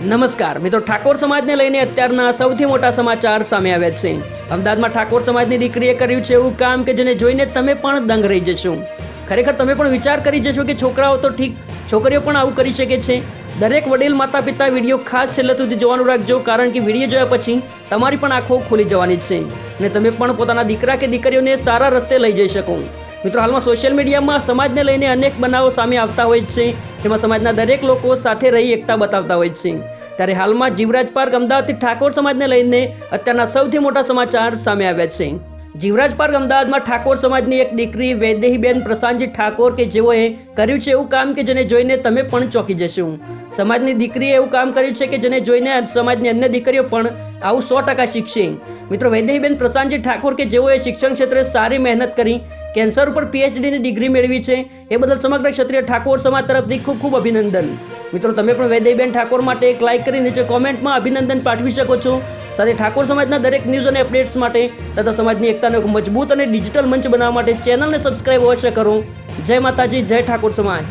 નમસ્કાર. મિત્રો, ઠાકોર સમાજને લઈને અત્યારના સૌથી મોટા સમાચાર સામે આવ્યા છે. અમદાવાદમાં ઠાકોર સમાજની દીકરીએ કર્યું છે એવું કામ કે જેને જોઈને તમે પણ દંગ રહી જશો. ખરેખર તમે પણ વિચાર કરી જશો કે છોકરાઓ તો ઠીક, છોકરીઓ પણ આવું કરી શકે છે. દરેક વડીલ માતા પિતા વીડિયો ખાસ છેલ્લે સુધી જોવાનું રાખજો કારણ કે વીડિયો જોયા પછી તમારી પણ આંખો ખુલી જવાની છે. અને તમે પણ પોતાના દીકરા કે દીકરીઓને સારા રસ્તે લઈ જઈ શકો. મિત્રો, હાલમાં સોશિયલ મીડિયામાં સમાજને લઈને અનેક બનાવો સામે આવતા હોય છે. જેમાં સમાજના દરેક લોકો સાથે રહી એકતા બતાવતા હોય છે. ત્યારે હાલમાં જીવરાજ પાર્ક, અમદાવાદથી ઠાકોર સમાજને લઈને અત્યારના સૌથી મોટા સમાચાર સામે આવ્યા છે. જીવરાજ પાર્ક, અમદાવાદમાં ઠાકોર સમાજની એક દીકરી વૈદેહીબેન પ્રશાંતજી ઠાકોર કે જેઓએ કર્યું છે એવું કામ કે જેને જોઈને તમે પણ ચોંકી જશો. સમાજની દીકરીએ એવું કામ કર્યું છે કે જેને જોઈને સમાજની અન્ય દીકરીઓ પણ આવું સો ટકા શીખશે મિત્રો વૈદેહીબેન પ્રશાંતજી ઠાકોર કે જેઓએ શિક્ષણ ક્ષેત્રે સારી મહેનત કરી, કેન્સર ઉપર પીએચડીની ડિગ્રી મેળવી છે, એ બદલ સમગ્ર ક્ષત્રિય ઠાકોર સમાજ તરફથી ખૂબ ખૂબ અભિનંદન. મિત્રો, તમે પણ વૈદેહીબેન ઠાકોર માટે એક લાઇક કરી નીચે કોમેન્ટમાં અભિનંદન પાઠવી શકો છો. સાથે ઠાકોર સમાજના દરેક ન્યૂઝ અને અપડેટ્સ માટે તથા સમાજની એકતાને મજબૂત અને ડિજિટલ મંચ બનાવવા માટે ચેનલને સબસ્ક્રાઇબ અવશ્ય કરો. જય માતાજી, જય ઠાકોર સમાજ.